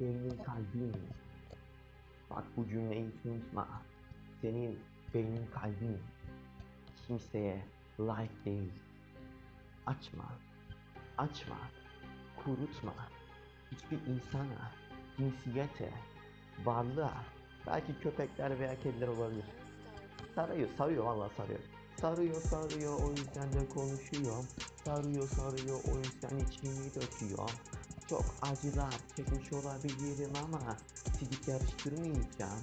beynin kalbin. Bak bu cümleyi unutma. Senin beynin kalbin. Kimseye layık değil. Açma. Açma. Kurutma. Hiçbir insana, cinsiyete, varlığa, belki köpekler veya kediler olabilir. Sarıyor, sarıyor vallahi sarıyor. Sarıyor, sarıyor, o yüzden de konuşuyorum. Sarıyor, sarıyor, o yüzden içimi döküyorum. Çok acılar çekmiş olabilirim ama sidik yarıştırmayacağım.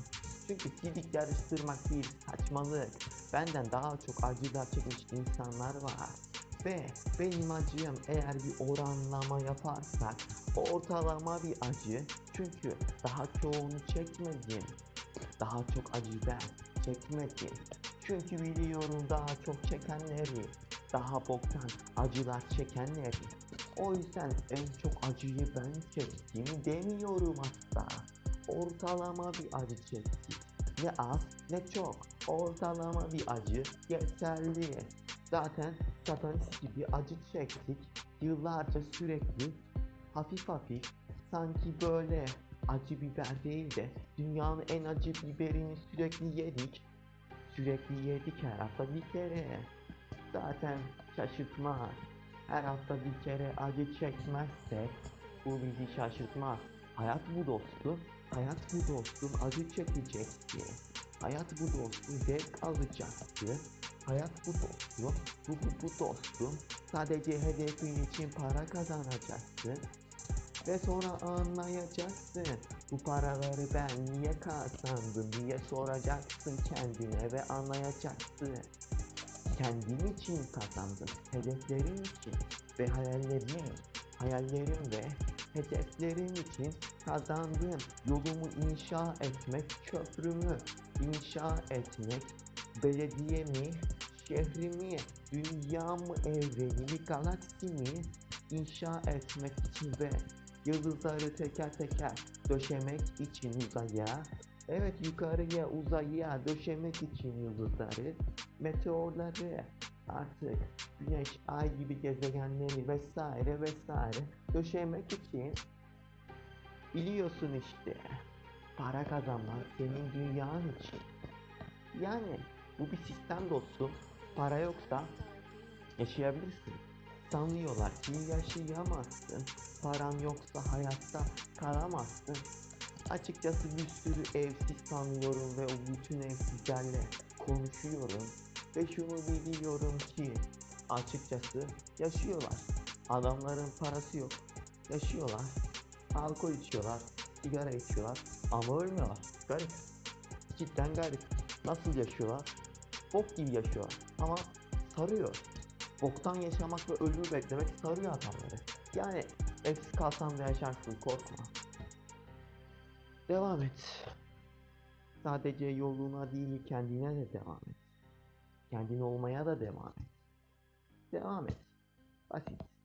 Çünkü sidik yarıştırmak değil, saçmalık. Benden daha çok acılar çekmiş insanlar var. Ve benim acım eğer bir oranlama yaparsak ortalama bir acı. Çünkü daha çoğunu çekmedim. Daha çok acı ben çekmedim. Çünkü biliyorum daha çok çekenleri, daha boktan acılar çekenleri. O yüzden en çok acıyı ben çektim demiyorum hatta. Ortalama bir acı çektik. Ne az ne çok. Ortalama bir acı yeterli. Zaten satanist gibi acı çektik. Yıllarca sürekli hafif hafif sanki böyle acı biber değil de dünyanın en acı biberini sürekli yedik. Sürekli yedik her hafta bir kere. Zaten şaşırtmaz. Her hafta bir kere acı çekmezsek bu bizi şaşırtmaz. Hayat bu dostum. Hayat bu dostum acı çekecekti. Hayat bu dostum zevk alacaktı. Hayat bu dostum. Bu, bu, dostum. Sadece hedefin için para kazanacaktı. Ve sonra anlayacaksın bu paraları ben niye kazandım diye soracaksın kendine ve anlayacaksın. Kendim için kazandım, hedeflerim için ve hayallerim, hayallerim ve hedeflerim için kazandım. Yolumu inşa etmek, köprümü inşa etmek, belediyemi, şehrimi, dünyamı, evrenimi, galaksimi inşa etmek için ve yıldızları teker teker döşemek için uzaya, evet yukarıya uzaya döşemek için yıldızları, meteorları, artık güneş, ay gibi gezegenleri vesaire vesaire döşemek için biliyorsun işte para kazanmak senin dünyan için. Yani bu bir sistem dostum. Para yoksa yaşayabilirsin. Sanıyorlar ki yaşayamazsın. Paran yoksa hayatta kalamazsın. Açıkçası bir sürü evsiz tanıyorum ve o bütün evsizlerle konuşuyorum. Ve şunu biliyorum ki açıkçası yaşıyorlar. Adamların parası yok. Yaşıyorlar. Alkol içiyorlar. Sigara içiyorlar. Ama ölmüyorlar. Garip. Cidden garip. Nasıl yaşıyorlar? Bok gibi yaşıyorlar. Ama sarıyor. Boktan yaşamak ve ölümü beklemek sarıyor adamları. Yani evsiz kalsan da yaşarsın korkma. Devam et. Sadece yoluna değil kendine de devam et. Kendin olmaya da devam et. Devam et. Basit.